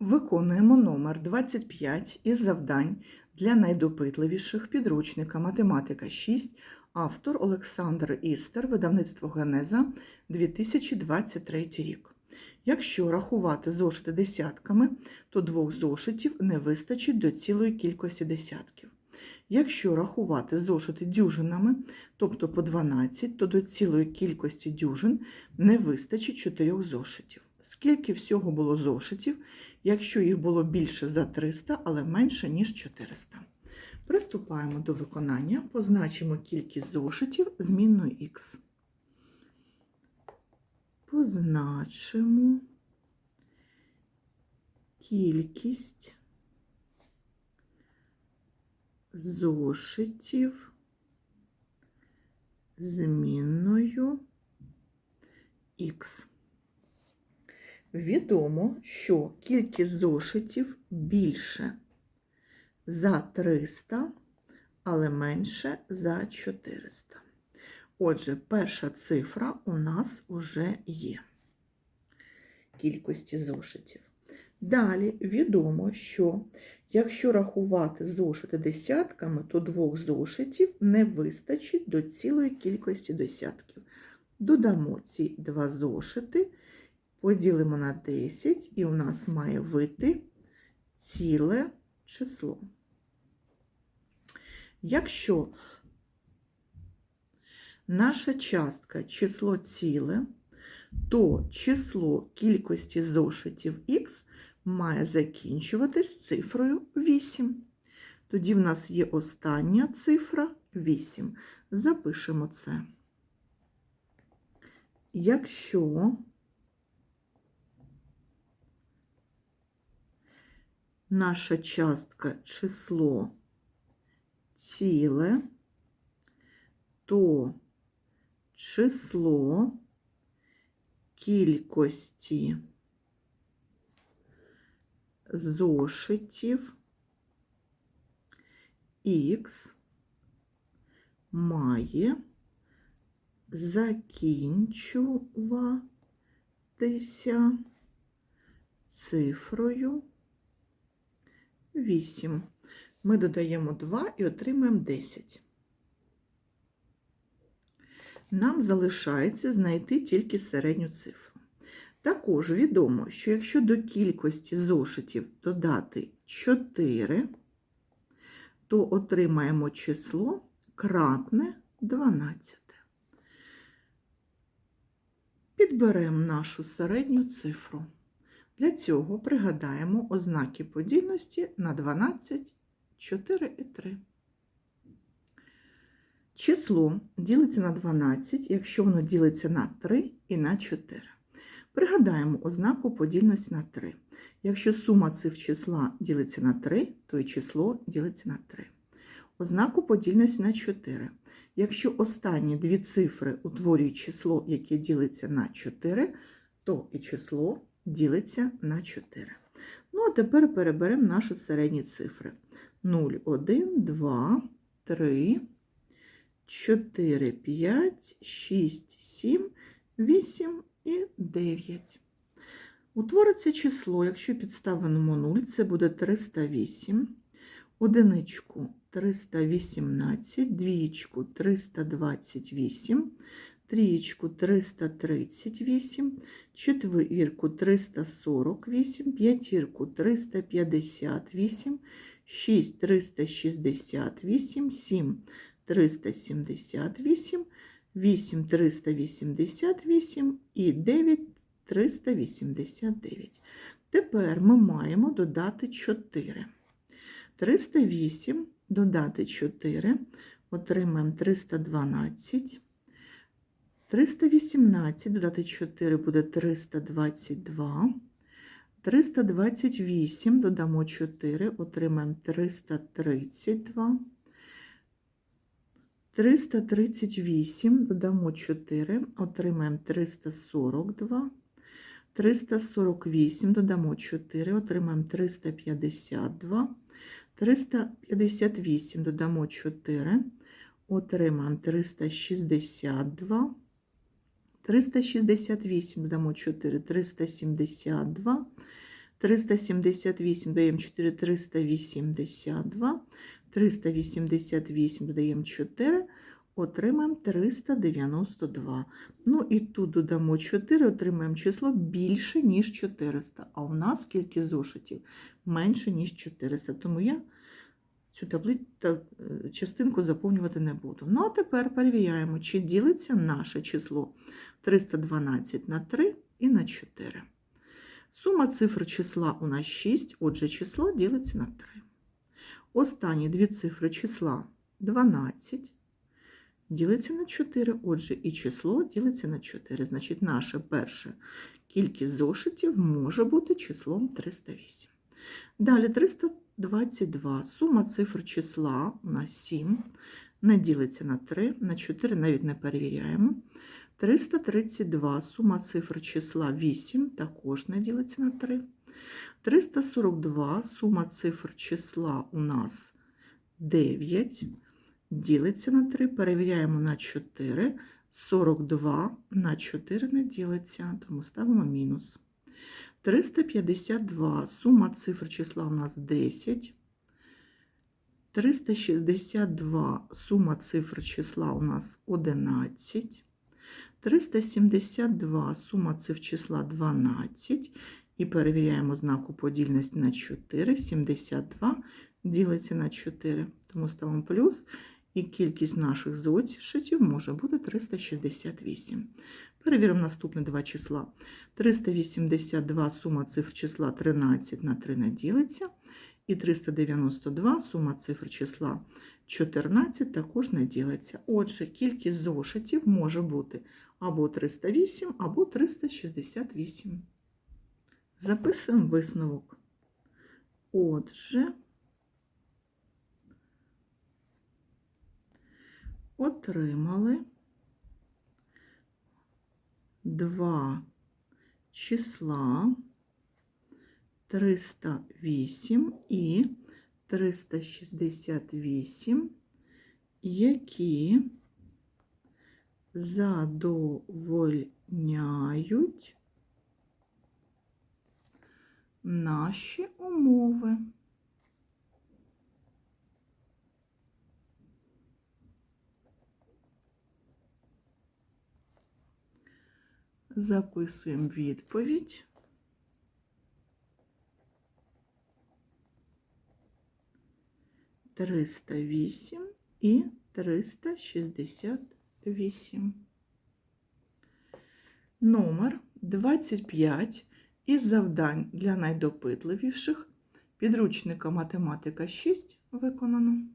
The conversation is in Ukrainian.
Виконуємо номер 25 із завдань для найдопитливіших підручника Математика 6, автор Олександр Істер, видавництво Генеза 2023 рік. Якщо рахувати зошити десятками, то двох зошитів не вистачить до цілої кількості десятків. Якщо рахувати зошити дюжинами, тобто по 12, то до цілої кількості дюжин не вистачить чотирьох зошитів. Скільки всього було зошитів, якщо їх було більше за 300, але менше, ніж 400. Приступаємо до виконання, позначимо кількість зошитів змінною х. Позначимо кількість зошитів змінною х. Відомо, що кількість зошитів більше за 300, але менше за 400. Отже, перша цифра у нас вже є кількості зошитів. Далі відомо, що якщо рахувати зошити десятками, то двох зошитів не вистачить до цілої кількості десятків. Додамо ці два зошити поділимо на 10, і у нас має вийти ціле число. Якщо наша частка число ціле, то число кількості зошитів х має закінчуватись цифрою 8. Тоді в нас є остання цифра 8. Запишемо це. Якщо наша частка число ціле, то число кількості зошитів х має закінчуватися цифрою 8. Ми додаємо 2 і отримаємо 10. Нам залишається знайти тільки середню цифру. Також відомо, що якщо до кількості зошитів додати 4, то отримаємо число кратне 12. Підберемо нашу середню цифру. Для цього пригадаємо ознаки подільності на 12, 4 і 3. Число ділиться на 12, якщо воно ділиться на 3 і на 4. Пригадаємо ознаку подільності на 3. Якщо сума цифр числа ділиться на 3, то і число ділиться на 3. Ознаку подільності на 4. Якщо останні дві цифри утворюють число, яке ділиться на 4, то і число ділиться на 4. Ну, а тепер переберемо наші середні цифри. 0, 1, 2, 3, 4, 5, 6, 7, 8 і 9. Утвориться число, якщо підставимо 0, це буде 308, одиничку 318, двієчку 328, трієчку 338, четвірку 348, п'ятірку 358, 6 368, 7 378, 8 388 і 9 389. Тепер ми маємо додати 4. 308 додати 4, отримаємо 312. 318 додати 4 буде 322. 328 додамо 4, отримаємо 332. 338 додамо 4, отримаємо 342. 348 додамо 4, отримаємо 352. 358 додамо 4, отримаємо 362. 368 додамо 4, 372. 378 додаємо 4, 382. 388 додаємо 4, отримаємо 392. Ну і тут додамо 4, отримаємо число більше, ніж 400. А у нас кількість зошитів менше, ніж 400. Тому я цю таблицю частинку заповнювати не буду. Ну а тепер перевіряємо, чи ділиться наше число 312 на 3 і на 4. Сума цифр числа у нас 6, отже, число ділиться на 3. Останні дві цифри числа 12 ділиться на 4, отже, і число ділиться на 4. Значить, наша перша кількість зошитів може бути числом 308. Далі 322. Сума цифр числа у нас 7, не ділиться на 3, на 4 навіть не перевіряємо. 332. Сума цифр числа 8, також не ділиться на 3. 342. Сума цифр числа у нас 9, ділиться на 3, перевіряємо на 4. 42 на 4 не ділиться, тому ставимо мінус. 352. Сума цифр числа у нас 10. 362. Сума цифр числа у нас 11. 372. Сума цифр числа 12. І перевіряємо знаку подільність на 4. 72 ділиться на 4. Тому ставимо плюс. І кількість наших зошитів може бути 368. Перевіримо наступні два числа. 382 сума цифр числа 13 на 3 не ділиться. І 392 сума цифр числа 14 також не ділиться. Отже, кількість зошитів може бути або 308, або 368. Записуємо висновок. Отже, отримали два числа 308 і 368, які задовольняють наші умови. Записуємо відповідь. Триста вісім і триста шістдесят вісім. Номер 25 із завдань для найдопитливіших підручника математика 6 виконано.